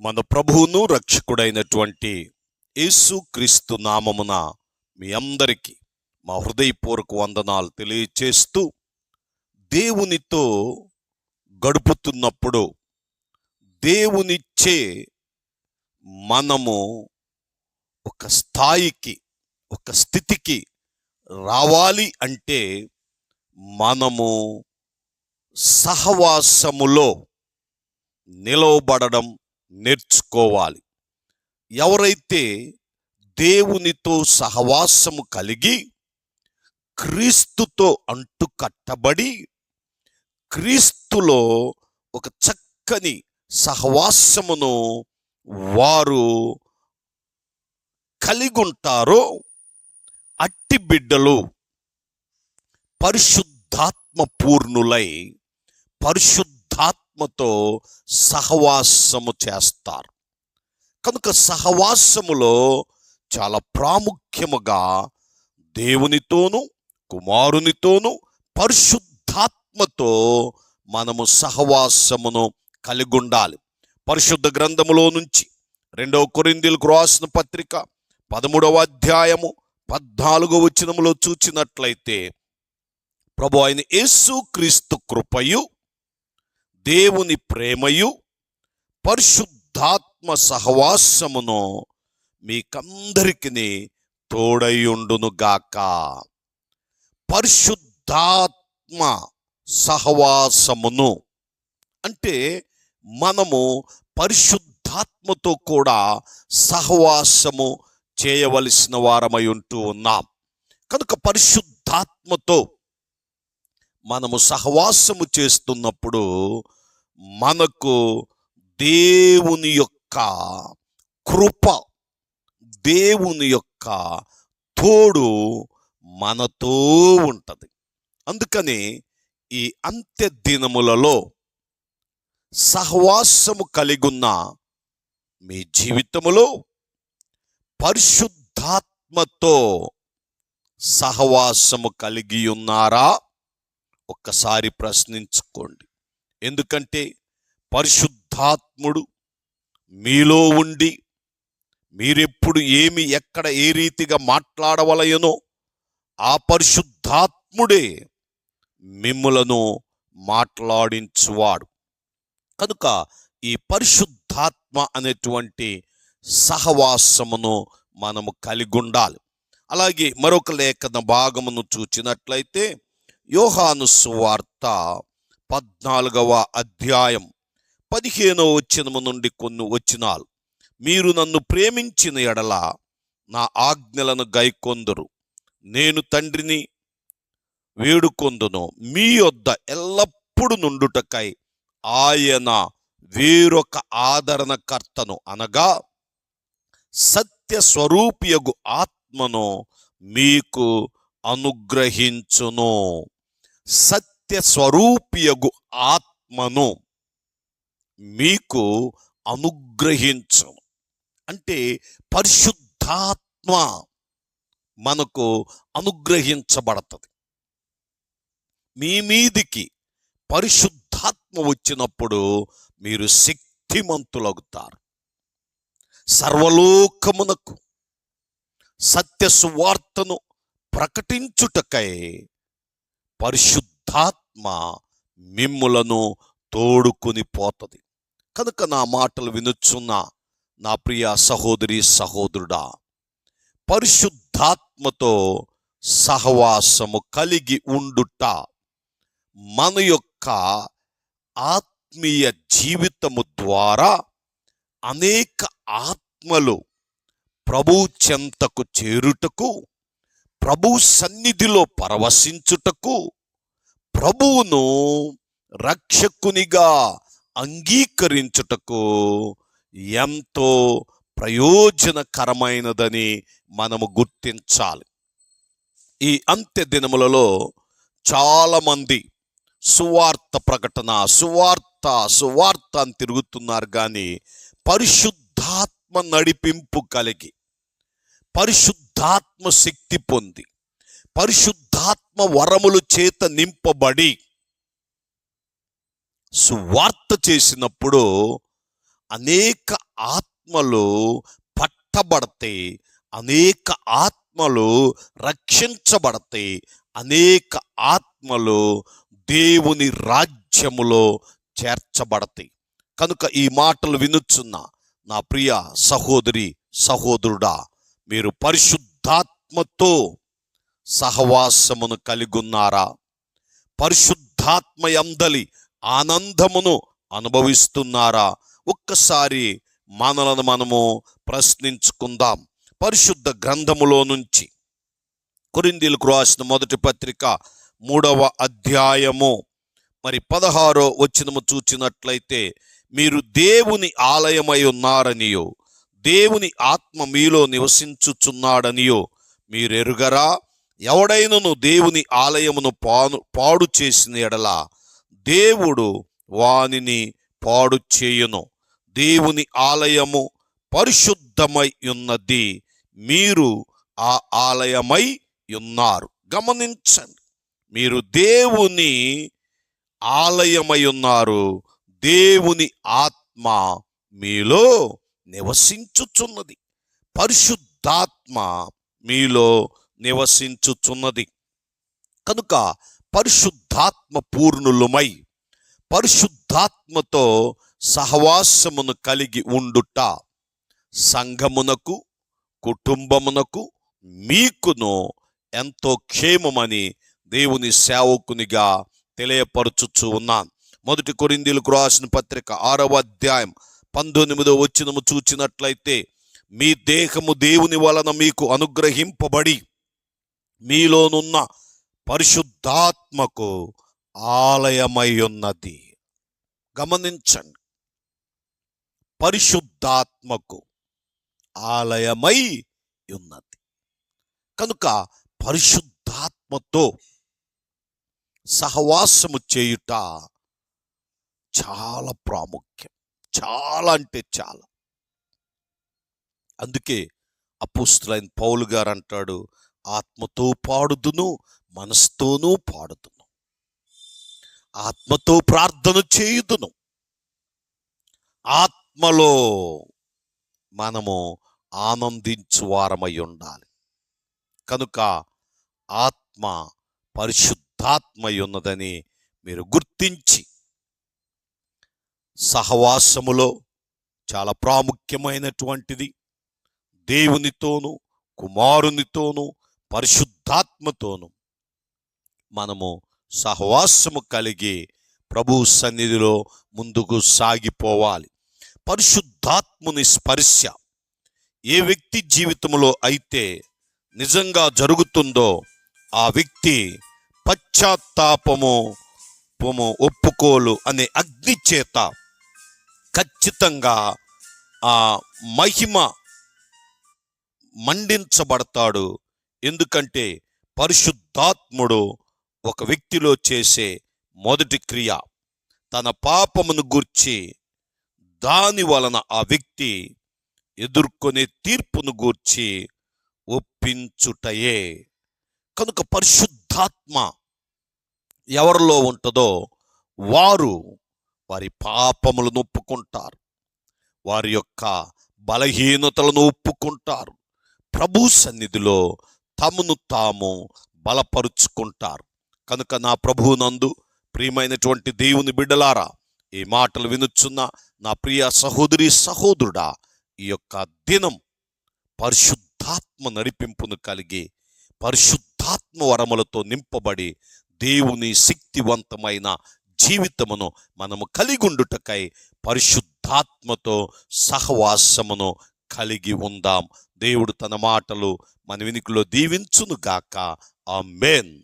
మన ప్రభువును రక్షకుడైనటువంటి యేసుక్రీస్తు నామమున మీ అందరికీ మా హృదయపూర్వక వందనాలు తెలియచేస్తూ దేవునితో గడుపుతున్నప్పుడు దేవునిచ్చే మనము ఒక స్థాయికి ఒక స్థితికి రావాలి అంటే మనము సహవాసములో నిలవబడడం నేర్చుకోవాలి. ఎవరైతే దేవునితో సహవాసము కలిగి క్రీస్తుతో అంటు కట్టబడి క్రీస్తులో ఒక చక్కని సహవాసమును వారు కలిగి ఉంటారో అట్టి బిడ్డలు పరిశుద్ధాత్మ పూర్ణులై పరిశుద్ధ పరిశుద్ధాత్మతో సహవాసము చేస్తారు. కనుక సహవాసములో చాలా ప్రాముఖ్యముగా దేవునితోనూ కుమారునితోనూ పరిశుద్ధాత్మతో మనము సహవాసమును కలిగి ఉండాలి పరిశుద్ధ గ్రంథములో నుంచి రెండవ కొరిందీలకు రాసిన పత్రిక పదమూడవ అధ్యాయము పద్నాలుగో వచనములో చూచినట్లయితే ప్రభు ఆయన యేసు క్రీస్తు కృపయు దేవుని ప్రేమయు పరిశుద్ధాత్మ సహవాసమును మీకందరికీ తోడయుండును గాక. పరిశుద్ధాత్మ సహవాసమును అంటే మనము పరిశుద్ధాత్మతో కూడా సహవాసము చేయవలసిన వారమై ఉంటూ ఉన్నాం. కనుక పరిశుద్ధాత్మతో మనము సహవాసము చేస్తున్నప్పుడు మనకు దేవుని యొక్క కృప దేవుని యొక్క తోడు మనతో ఉంటుంది. అందుకని ఈ అంత్య దినములలో సహవాసము కలిగున్న మీ జీవితములో పరిశుద్ధాత్మతో సహవాసము కలిగి ఉన్నారా? ఒక్కసారి ప్రశ్నించుకోండి. ఎందుకంటే పరిశుద్ధాత్ముడు మీలో ఉండి మీరెప్పుడు ఏమి ఎక్కడ ఏ రీతిగా మాట్లాడవలయనో ఆ పరిశుద్ధాత్ముడే మిమ్ములను మాట్లాడించువాడు. కనుక ఈ పరిశుద్ధాత్మ అనేటువంటి సహవాసమును మనము కలిగి ఉండాలి అలాగే మరొక లేఖన భాగమును చూచినట్లయితే యోహాను సువార్త పద్నాలుగవ అధ్యాయం పదిహేనవ వచ్చినము నుండి కొన్ని వచ్చినాలు మీరు నన్ను ప్రేమించిన ఎడల నా ఆజ్ఞలను గైకొందరు నేను తండ్రిని వేడుకొందును మీ యొద్ద ఎల్లప్పుడు నుండుటకై ఆయన వేరొక ఆదరణకర్తను అనగా సత్య స్వరూపియగు ఆత్మను మీకు అనుగ్రహించును సత్య స్వరూపియగు ఆత్మను మీకు అనుగ్రహించును. అంటే పరిశుద్ధాత్మ మనకు అనుగ్రహించబడుతుంది. మీ మీదికి పరిశుద్ధాత్మ వచ్చినప్పుడు మీరు శక్తిమంతులవుతారు సర్వలోకమునకు సత్య సువార్తను ప్రకటించుటకై పరిశుద్ధాత్మ మిమ్ములను తోడుకుని పోతుంది. కనుక నా మాటలు వినుచున్న నా ప్రియ సహోదరి సహోదరుడా పరిశుద్ధాత్మతో సహవాసము కలిగి ఉండుట మన యొక్క ఆత్మీయ జీవితము ద్వారా అనేక ఆత్మలు ప్రభు చెంతకు చేరుటకు ప్రభు సన్నిధిలో పరవశించుటకు ప్రభువును రక్షకునిగా అంగీకరించుటకు ఎంతో ప్రయోజనకరమైనదని మనము గుర్తించాలి. ఈ అంత్య దినములలో చాలామంది సువార్త ప్రకటన సువార్త సువార్త అని తిరుగుతున్నారు కానీ పరిశుద్ధాత్మ నడిపింపు కలిగి పరిశుద్ధ పరిశుద్ధాత్మ శక్తి పొంది పరిశుద్ధాత్మ వరములు చేత నింపబడి సువార్త చేసినప్పుడు అనేక ఆత్మలు పట్టబడతాయి అనేక ఆత్మలు రక్షించబడతాయి అనేక ఆత్మలు దేవుని రాజ్యములో చేర్చబడతాయి. కనుక ఈ మాటలు వినుచున్న నా ప్రియ సహోదరి సహోదరుడా మీరు పరిశుద్ధాత్మతో సహవాసమును కలిగున్నారా? పరిశుద్ధాత్మ యందలి ఆనందమును అనుభవిస్తున్నారా? ఒక్కసారి మనలను మనము ప్రశ్నించుకుందాం. పరిశుద్ధ గ్రంథములో నుంచి కొరిందీలకు రాసిన మొదటి పత్రిక మూడవ అధ్యాయము మరి పదహారో వచ్చినము చూచినట్లయితే మీరు దేవుని ఆలయమై ఉన్నారనియో. దేవుని ఆత్మ మీలో నివసించుచున్నాడనియో మీరెరుగరా? ఎవడైనను దేవుని ఆలయమును పాను పాడు చేసిన ఎడల దేవుడు వానిని పాడు చేయును. దేవుని ఆలయము పరిశుద్ధమై ఉన్నది మీరు ఆ ఆలయమై ఉన్నారు. గమనించండి. మీరు దేవుని ఆలయమై ఉన్నారు. దేవుని ఆత్మ మీలో నివసించుచున్నది. పరిశుద్ధాత్మ మీలో నివసించుచున్నది. కనుక పరిశుద్ధాత్మ పూర్ణులమై పరిశుద్ధాత్మతో సహవాసమును కలిగి ఉండుట సంఘమునకు కుటుంబమునకు మీకును ఎంతో క్షేమమని దేవుని సేవకునిగా తెలియపరచుచు ఉన్నాను. మొదటి కొరిందీలకు రాసిన పత్రిక ఆరవ అధ్యాయం పంతొమ్మిదో వచ్చినము చూచినట్లయితే మీ దేహము దేవుని వలన మీకు అనుగ్రహింపబడి మీలోనున్న పరిశుద్ధాత్మకు ఆలయమై ఉన్నది గమనించండి. పరిశుద్ధాత్మకు ఆలయమై ఉన్నది కనుక పరిశుద్ధాత్మతో సహవాసము చేయుట చాలా ప్రాముఖ్యం. చాలా అంటే చాలా. అందుకే అపుస్తులైన పౌలు గారు అంటాడు ఆత్మతో పాడుదును మనసుతోనూ పాడుదును. ఆత్మతో ప్రార్థన చేయుదును. ఆత్మలో మనము ఆనందించు వారమై ఉండాలి. కనుక ఆత్మ పరిశుద్ధాత్మై ఉన్నదని మీరు గుర్తించి సహవాసములో చాలా ప్రాముఖ్యమైనటువంటిది. దేవునితోనూ కుమారునితోనూ పరిశుద్ధాత్మతోనూ మనము సహవాసము కలిగి ప్రభు సన్నిధిలో ముందుకు సాగిపోవాలి. పరిశుద్ధాత్ముని స్పర్శ ఏ వ్యక్తి జీవితంలో అయితే నిజంగా జరుగుతుందో ఆ వ్యక్తి పశ్చాత్తాపము ఒప్పుకోలు అనే అగ్ని చేత ఖచ్చితంగా ఆ మహిమ మండించబడతాడు. ఎందుకంటే పరిశుద్ధాత్ముడు ఒక వ్యక్తిలో చేసే మొదటి క్రియ తన పాపమును గూర్చి దాని వలన ఆ వ్యక్తి ఎదుర్కొనే తీర్పును గూర్చి ఒప్పించుటయే. కనుక పరిశుద్ధాత్మ ఎవరిలో ఉంటుందో వారు వారి పాపములను ఒప్పుకుంటారు వారి యొక్క బలహీనతలను ఒప్పుకుంటారు ప్రభు సన్నిధిలో తమను తాము బలపరుచుకుంటారు. కనుక నా ప్రభువునందు ప్రియమైనటువంటి దేవుని బిడ్డలారా ఈ మాటలు వినుచున్న నా ప్రియ సహోదరి సహోదరుడా ఈ యొక్క దినం పరిశుద్ధాత్మ నడిపింపును కలిగి పరిశుద్ధాత్మ వరములతో నింపబడి దేవుని శక్తివంతమైన జీవితమును మనము కలిగి ఉండుటకై పరిశుద్ధాత్మతో సహవాసమును కలిగి ఉందాం. దేవుడు తన మాటలు మన వినికిలో దీవించును గాక మేన్